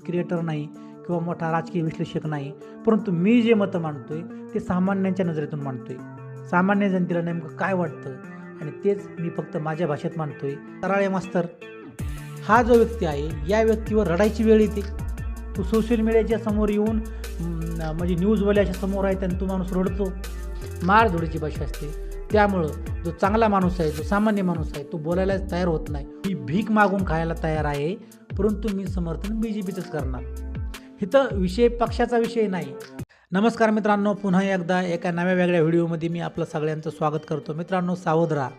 Creator नाही किंवा मोठा राजकीय विश्लेषक नाही. परंतु मी जे मतं मांडतोय ते सामान्यांच्या नजरेतून मांडतोय. सामान्य जनतेला नेमकं काय वाटतं? आणि तेच मी फक्त माझ्या भाषेत मांडतोय. तराळे मास्तर हा जो व्यक्ती आहे या व्यक्तीवर रडायची वेळ येते. तो सोशल मीडियाच्या समोर येऊन म्हणजे न्यूजवाल्याच्या समोर आहे आणि तो माणूस रडतो. मार धुडीची भाषा असते. त्यामुळं जो चांगला माणूस आहे जो सामान्य माणूस आहे तो बोलायलाच तयार होत नाही. ही भीक मागून खायला तयार आहे. परंतु मी समर्थन बी जे पीचंच करणार. इथं विषय पक्षाचा विषय नाही. नमस्कार मित्रांनो पुन्हा एकदा एका नव्या वेगळ्या व्हिडिओमध्ये मी आपलं सगळ्यांचं स्वागत करतो. मित्रांनो सावध राहा.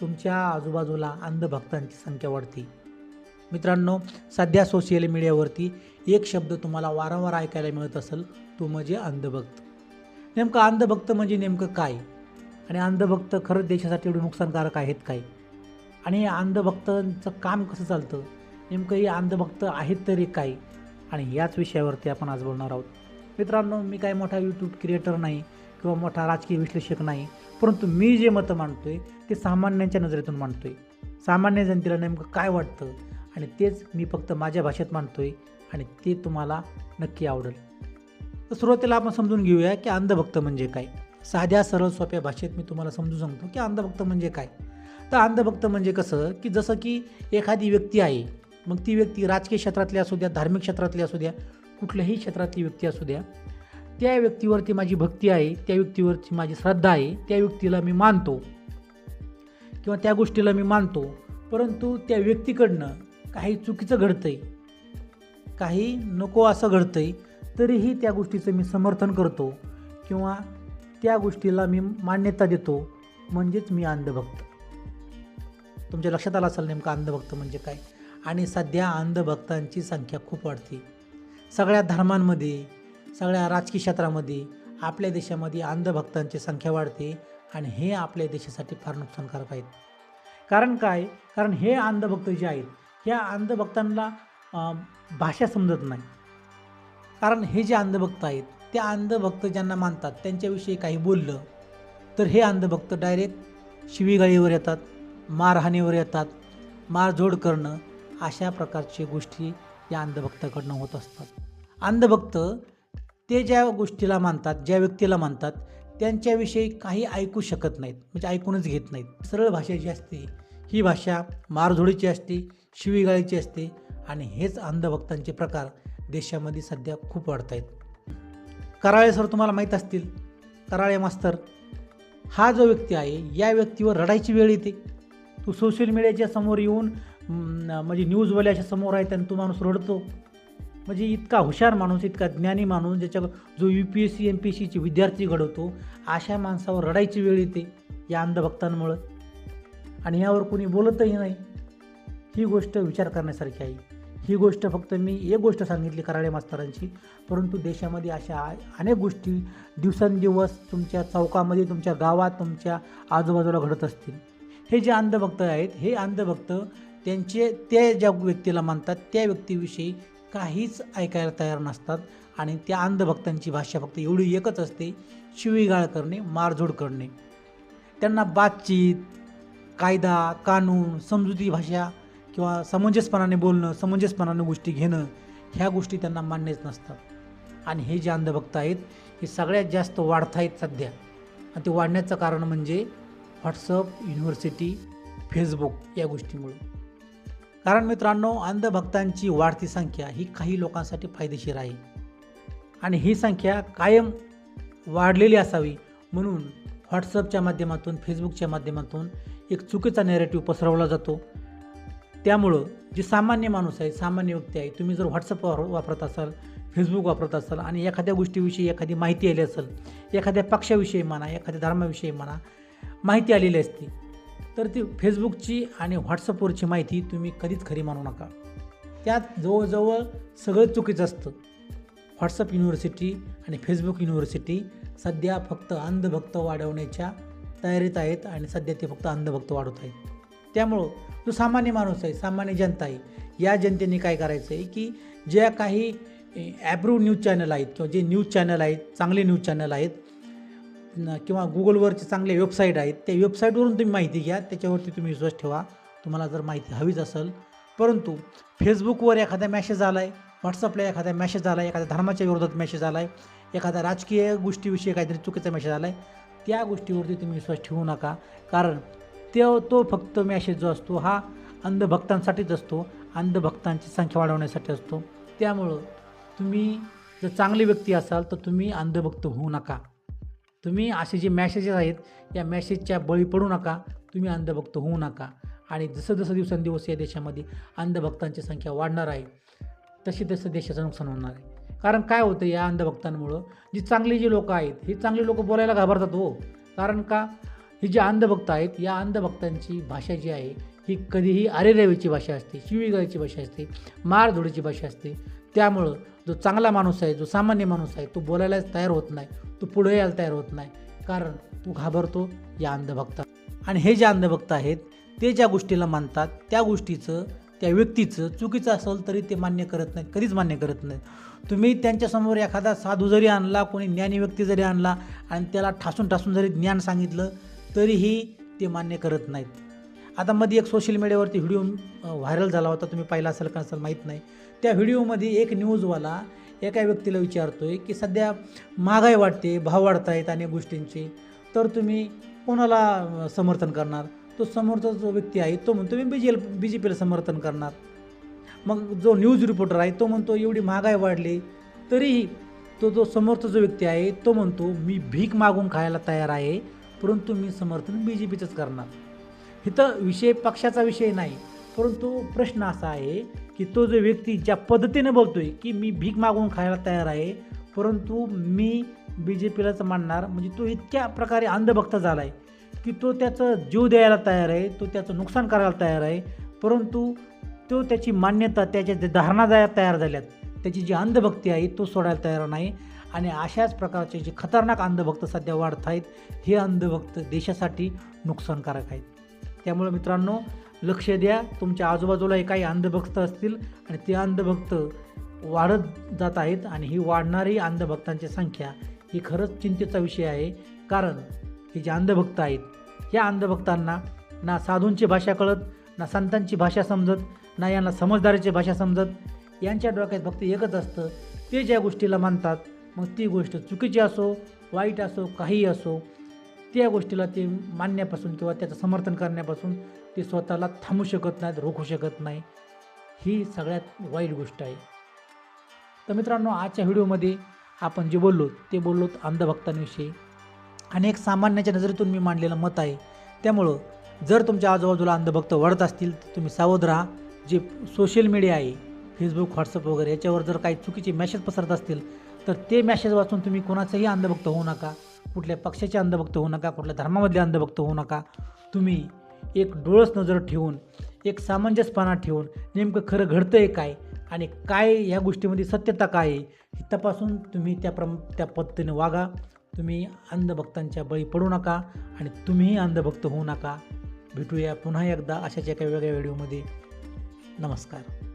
तुमच्या आजूबाजूला अंधभक्तांची संख्या वाढती. मित्रांनो सध्या सोशल मीडियावरती एक शब्द तुम्हाला वारंवार ऐकायला मिळत असेल तो म्हणजे अंधभक्त. नेमकं अंधभक्त म्हणजे नेमकं काय? आणि अंधभक्त खरंच देशासाठी एवढे नुकसानकारक आहेत काय? आणि अंधभक्तांचं काम कसं चालतं? नेमकं हे अंधभक्त आहेत तरी काय आणि याच विषयावरती आपण आज बोलणार आहोत. मित्रांनो मी काय मोठा यूट्यूब क्रिएटर नाही किंवा मोठा राजकीय विश्लेषक नाही परंतु मी जे मतं मांडतो आहे ते सामान्यांच्या नजरेतून मांडतो आहे सामान्य जनतेला नेमकं काय वाटतं? आणि तेच मी फक्त माझ्या भाषेत मांडतो आहे आणि ते तुम्हाला नक्की आवडेल. तर सुरुवातीला आपण समजून घेऊया की अंधभक्त म्हणजे काय. साध्या सरळ सोप्या भाषेत मी तुम्हाला समजून सांगतो की अंधभक्त म्हणजे काय. तर अंधभक्त म्हणजे कसं की जसं की एखादी व्यक्ती आहे मग ती व्यक्ती राजकीय क्षेत्रातली असू द्या धार्मिक क्षेत्रातली असू द्या कुठल्याही क्षेत्रातली व्यक्ती असू द्या त्या व्यक्तीवरती माझी भक्ती आहे त्या व्यक्तीवरची माझी श्रद्धा आहे त्या व्यक्तीला मी मानतो किंवा त्या गोष्टीला मी मानतो. परंतु त्या व्यक्तीकडनं काही चुकीचं घडतंय काही नको असं घडतंय तरीही त्या गोष्टीचं मी समर्थन करतो किंवा त्या गोष्टीला मी मान्यता देतो म्हणजेच मी अंधभक्त. तुमच्या लक्षात आलं असेल नेमकं अंधभक्त म्हणजे काय? आणि सध्या अंधभक्तांची संख्या खूप वाढते. सगळ्या धर्मांमध्ये सगळ्या राजकीय क्षेत्रामध्ये आपल्या देशामध्ये अंधभक्तांची संख्या वाढते आणि हे आपल्या देशासाठी फार नुकसानकारक आहेत. कारण काय? कारण हे अंधभक्त जे आहेत ह्या अंधभक्तांना भाषा समजत नाही. कारण हे जे अंधभक्त आहेत त्या अंधभक्त ज्यांना मानतात त्यांच्याविषयी काही बोललं तर हे अंधभक्त डायरेक्ट शिवीगाळीवर येतात मारहाणीवर येतात मारझोड करणं अशा प्रकारचे गोष्टी या अंधभक्ताकडनं होत असतात. अंधभक्त ते ज्या गोष्टीला मानतात ज्या व्यक्तीला मानतात त्यांच्याविषयी काही ऐकू शकत नाहीत म्हणजे ऐकूनच घेत नाहीत. सरळ भाषा जी असते ही भाषा मारधोडीची असते शिवीगाळीची असते आणि हेच अंधभक्तांचे प्रकार देशामध्ये सध्या खूप वाढत आहेत. कराळे सर तुम्हाला माहीत असतील. कराळे मास्तर हा जो व्यक्ती आहे या व्यक्तीवर रडायची वेळ येते. तो सोशल मीडियाच्या समोर येऊन म्हणजे न्यूजवाले अशा समोर आहे आणि तो माणूस रडतो. म्हणजे इतका हुशार माणूस इतका ज्ञानी माणूस ज्याच्या जो U P S C M P S सीचे विद्यार्थी घडवतो अशा माणसावर रडायची वेळ येते या अंधभक्तांमुळं. आणि यावर कोणी बोलतही नाही. ही गोष्ट विचार करण्यासारखी आहे. ही गोष्ट फक्त मी एक गोष्ट सांगितली कराळे मास्तरांची. परंतु देशामध्ये अशा अनेक गोष्टी दिवसेंदिवस तुमच्या चौकामध्ये तुमच्या गावात तुमच्या आजूबाजूला घडत असतील. हे जे अंधभक्त आहेत हे अंधभक्त त्यांचे त्या ज्या व्यक्तीला मानतात त्या व्यक्तीविषयी काहीच ऐकायला तयार नसतात आणि त्या अंधभक्तांची भाषा फक्त एवढी एकच असते शिवीगाळ करणे मारझोड करणे. त्यांना बातचीत कायदा कानून समजुती भाषा किंवा समंजसपणाने बोलणं समंजसपणाने गोष्टी घेणं ह्या गोष्टी त्यांना मान्यच नसतात. आणि हे जे अंधभक्त आहेत हे सगळ्यात जास्त वाढत आहेत सध्या. आणि ते वाढण्याचं कारण म्हणजे व्हॉट्सअप युनिव्हर्सिटी फेसबुक या गोष्टीमुळे. कारण मित्रांनो अंधभक्तांची वाढती संख्या ही काही लोकांसाठी फायदेशीर आहे. आणि ही संख्या कायम वाढलेली असावी म्हणून व्हॉट्सअपच्या माध्यमातून फेसबुकच्या माध्यमातून एक चुकीचा नॅरेटिव्ह पसरवला जातो. त्यामुळं जे सामान्य माणूस आहे सामान्य व्यक्ती आहे तुम्ही जर व्हॉट्सअप वापर वापरत असाल फेसबुक वापरत असाल आणि एखाद्या गोष्टीविषयी एखादी माहिती आली असेल एखाद्या पक्षाविषयी म्हणा एखाद्या धर्माविषयी म्हणा माहिती आलेली असते तर ती फेसबुकची आणि व्हॉट्सअपवरची माहिती तुम्ही कधीच खरी मानू नका. त्यात जवळजवळ सगळं चुकीचं असतं. व्हॉट्सअप युनिव्हर्सिटी आणि फेसबुक युनिव्हर्सिटी सध्या फक्त अंधभक्त वाढवण्याच्या तयारीत आहेत आणि सध्या ते फक्त अंधभक्त वाढवत आहेत. त्यामुळं जो सामान्य माणूस आहे सामान्य जनता आहे या जनतेने काय करायचं आहे की ज्या काही ॲप्रूव्ह न्यूज चॅनल आहेत किंवा जे न्यूज चॅनल आहेत चांगले न्यूज चॅनल आहेत किंवा गुगलवरचे चांगले वेबसाईट आहेत त्या वेबसाईटवरून तुम्ही माहिती घ्या त्याच्यावरती तुम्ही विश्वास ठेवा तुम्हाला जर माहिती हवीच असेल. परंतु फेसबुकवर एखादा मॅसेज आला आहे व्हॉट्सअपला एखादा मेसेज आला आहे एखाद्या धर्माच्या विरोधात मॅसेज आला आहे एखाद्या राजकीय गोष्टीविषयी काहीतरी चुकीचा मेसेज आला आहे त्या गोष्टीवरती तुम्ही विश्वास ठेवू नका. कारण तो तो फक्त मॅसेज जो असतो हा अंधभक्तांसाठीच असतो अंधभक्तांची संख्या वाढवण्यासाठी असतो. त्यामुळं तुम्ही जर चांगली व्यक्ती असाल तर तुम्ही अंधभक्त होऊ नका. तुम्ही असे जे मॅसेजेस आहेत या मॅसेजच्या बळी पडू नका. तुम्ही अंधभक्त होऊ नका. आणि जसं जसं दिवसेंदिवस या देशामध्ये अंधभक्तांची संख्या वाढणार आहे तशी तसं देशाचं नुकसान होणार आहे. कारण काय होतं या अंधभक्तांमुळं? जी चांगली जी लोकं आहेत ही चांगली लोकं बोलायला घाबरतात हो. कारण का? ही जी अंधभक्त आहेत या अंधभक्तांची भाषा जी आहे ही कधीही अरेरेवीची भाषा असते शिवीगाळीची भाषा असते मारधुडीची भाषा असते. त्यामुळं जो चांगला माणूस आहे जो सामान्य माणूस आहे तो बोलायलाच तयार होत नाही तो पुढे यायला तयार होत नाही. कारण तो घाबरतो या अंधभक्ता. आणि हे जे अंधभक्त आहेत ते ज्या गोष्टीला मानतात त्या गोष्टीचं त्या व्यक्तीचं चुकीचं असेल तरी ते मान्य करत नाहीत कधीच मान्य करत नाहीत. तुम्ही त्यांच्यासमोर एखादा साधू जरी आणला कोणी ज्ञानी व्यक्ती जरी आणला आणि त्याला ठासून ठासून जरी ज्ञान सांगितलं तरीही ते मान्य करत नाहीत. आता मध्ये एक सोशल मीडियावरती व्हिडिओ व्हायरल झाला होता तुम्ही पाहिला असेल का असेल माहीत नाही. त्या व्हिडिओमध्ये एक न्यूजवाला एका व्यक्तीला विचारतो आहे की सध्या महागाई वाढते भाव वाढत आहेत अनेक गोष्टींचे तर तुम्ही कोणाला समर्थन करणार? तो समोरचा जो व्यक्ती आहे तो म्हणतो मी बी जे बी जे पीला समर्थन करणार. मग जो न्यूज रिपोर्टर आहे तो म्हणतो एवढी महागाई वाढली तरीही तो जो समोरचा जो व्यक्ती आहे तो म्हणतो मी भीक मागून खायला तयार आहे परंतु मी समर्थन बी जे पीचंच करणार. इथं विषय पक्षाचा विषय नाही. परंतु प्रश्न असा आहे की तो जो व्यक्ती ज्या पद्धतीने आहे की मी भीक मागून खायला तयार आहे परंतु मी बी जे पीलाच मानणार म्हणजे तो इतक्या प्रकारे अंधभक्त झाला आहे की तो त्याचं जीव द्यायला तयार आहे तो त्याचं नुकसान करायला तयार आहे परंतु तो त्याची मान्यता त्याच्या ज्या धारणा द्यायला तयार झाल्यात त्याची जी अंधभक्ती आहे तो सोडायला तयार नाही. आणि अशाच प्रकारचे जे खतरनाक अंधभक्त सध्या वाढत आहेत हे अंधभक्त देशासाठी नुकसानकारक आहेत. त्यामुळे मित्रांनो लक्ष द्या. तुमच्या आजूबाजूला काही अंधभक्त असतील आणि ते अंधभक्त वाढत जात आहेत आणि ही वाढणारी अंधभक्तांची संख्या ही खरंच चिंतेचा विषय आहे. कारण हे जे अंधभक्त आहेत या अंधभक्तांना ना साधूंची भाषा कळत ना संतांची भाषा समजत ना यांना समजदारीची भाषा समजत यांच्या डोक्यात फक्त एकच असतं ते ज्या गोष्टीला मानतात मग ती गोष्ट चुकीची असो वाईट असो काहीही असो त्या गोष्टीला ते मानण्यापासून किंवा त्याचं समर्थन करण्यापासून ते स्वतःला थांबू शकत नाहीत रोखू शकत नाही. ही सगळ्यात वाईट गोष्ट आहे. तर मित्रांनो आजच्या व्हिडिओमध्ये आपण जे बोललो ते बोललो अंधभक्तांविषयी. आणि एक सामान्याच्या नजरेतून मी मांडलेलं मत आहे. त्यामुळं जर तुमच्या आजूबाजूला अंधभक्त वाढत असतील तर तुम्ही सावध राहा. जे सोशल मीडिया आहे फेसबुक व्हॉट्सअप वगैरे याच्यावर जर काही चुकीचे मॅसेज पसरत असतील तर ते मॅसेज वाचून तुम्ही कोणाचाही अंधभक्त होऊ नका. कुठल्या पक्षाचे अंधभक्त होऊ नका कुठल्या धर्मामधले अंधभक्त होऊ नका. तुम्ही एक डोळस नजर ठेवून एक सामंजस्यपणा ठेवून नेमकं खरं घडतं आहे काय आणि काय ह्या गोष्टीमध्ये सत्यता काय आहे हे तपासून तुम्ही त्या प्रम त्या पद्धतीने वागा. तुम्ही अंधभक्तांच्या बळी पडू नका आणि तुम्हीही अंधभक्त होऊ नका. भेटूया पुन्हा एकदा अशाच एका वेगळ्या व्हिडिओमध्ये. नमस्कार.